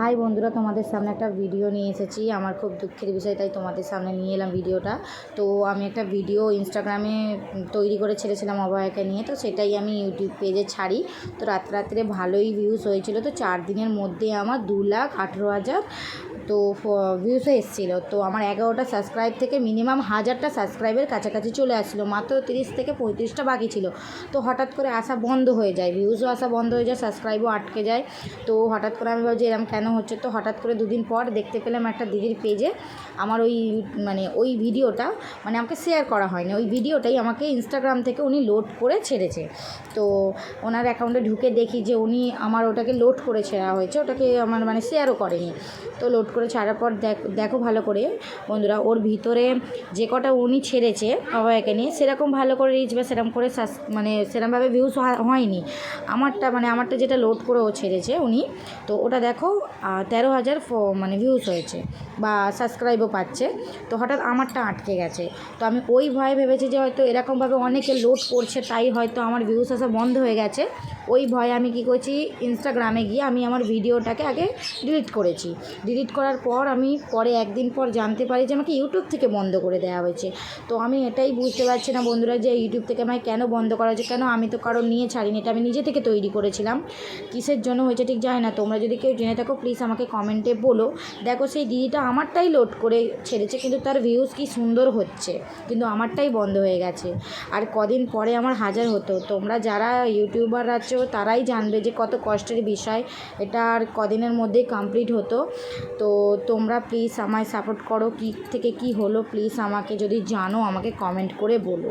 High বন্ধুরা, তোমাদের সামনে একটা ভিডিও নিয়ে এসেছি। আমার খুব দুঃখের বিষয়, তাই তোমাদের সামনে নিয়ে এলাম ভিডিওটা তো আমি একটা ভিডিও ইনস্টাগ্রামে তৈরি করে ছেড়েছিলাম অবয়াকে নিয়ে, তো সেটাই আমি ইউটিউব পেজে ছাড়ি। তো রাত্রে রাত্রে ভালোই ভিউজ হয়েছিল। তো চার দিনের মধ্যে আমার দু লাখ আঠেরো হাজার তো ভিউসে এসেছিল। তো আমার এগারোটা সাবস্ক্রাইব থেকে মিনিমাম হাজারটা সাবস্ক্রাইবের কাছাকাছি চলে আসছিল মাত্র তিরিশ থেকে পঁয়ত্রিশটা বাকি ছিল। তো হঠাৎ করে আসা বন্ধ হয়ে যায়। ভিউজও আসা বন্ধ হয়ে যায় সাবস্ক্রাইবও আটকে যায়। তো হঠাৎ করে আমি ভাবছি এরকম কেন হচ্ছে? তো হঠাৎ করে দুদিন পর দেখতে পেলাম একটা দিদির পেজে আমার ওই মানে ওই ভিডিওটা মানে আমাকে শেয়ার করা হয়নি। ওই ভিডিওটাই আমাকে ইনস্টাগ্রাম থেকে উনি লোড করে ছেড়েছে। তো ওনার অ্যাকাউন্টে ঢুকে দেখি যে উনি আমার ওটাকে লোড করে ছেড়া হয়েছে। ওটাকে আমার মানে শেয়ারও করেনি। তো লোড করে ছাড়ার পর দেখ ভালো করে, বন্ধুরা, ওর ভিতরে যে কটা উনি ছেড়েছে অভয়াকে নিয়ে, সেরকম ভালো করে রিচ বা সেরকম করে মানে সেরকমভাবে ভিউজ হয়নি। আমারটা মানে আমারটা যেটা লোড করে ও ছেড়েছে উনি, তো ওটা দেখো তেরো হাজার মানে ভিউজ হয়েছে বা সাবস্ক্রাইবও পাচ্ছে। তো হঠাৎ আমারটা আটকে গেছে। তো আমি ওই ভয়ে ভেবেছি যে হয়তো এরকমভাবে অনেকে লোড করছে, তাই হয়তো আমার ভিউজ আসা বন্ধ হয়ে গেছে। ওই ভয়ে আমি কি করছি ইনস্টাগ্রামে গিয়ে আমি আমার ভিডিওটাকে আগে ডিলিট করেছি। ডিলিট করার পর আমি পরে একদিন পর জানতে পারি যে আমাকে ইউটিউব থেকে বন্ধ করে দেওয়া হয়েছে। তো আমি এটাই বুঝতে পারছি না বন্ধুরা যে ইউটিউব থেকে আমায় কেন বন্ধ করা হয়েছে, কেন আমি তো কারণ নিয়ে ছাড়িনি, এটা আমি নিজে থেকে তৈরি করেছিলাম। কিসের জন্য হয়েছে ঠিক জানি না, তোমরা যদি কেউ জেনে থাকো প্লিজ আমাকে কমেন্টে বলো। দেখো সেই দিদিটা আমারটাই লোড করে ছেড়েছে, কিন্তু তার ভিউজ কি সুন্দর হচ্ছে, কিন্তু আমারটাই বন্ধ হয়ে গেছে। আর কদিন পরে আমার হাজার হতো। তোমরা যারা ইউটিউবার আছো, তারাই জানবে যে কত কষ্টের বিষয়, এটা আর কদিনের মধ্যেই কমপ্লিট হতো। তো তোমরা প্লিজ আমায় সাপোর্ট করো। কী থেকে কি হলো প্লিজ আমাকে যদি জানো, আমাকে কমেন্ট করে বলো।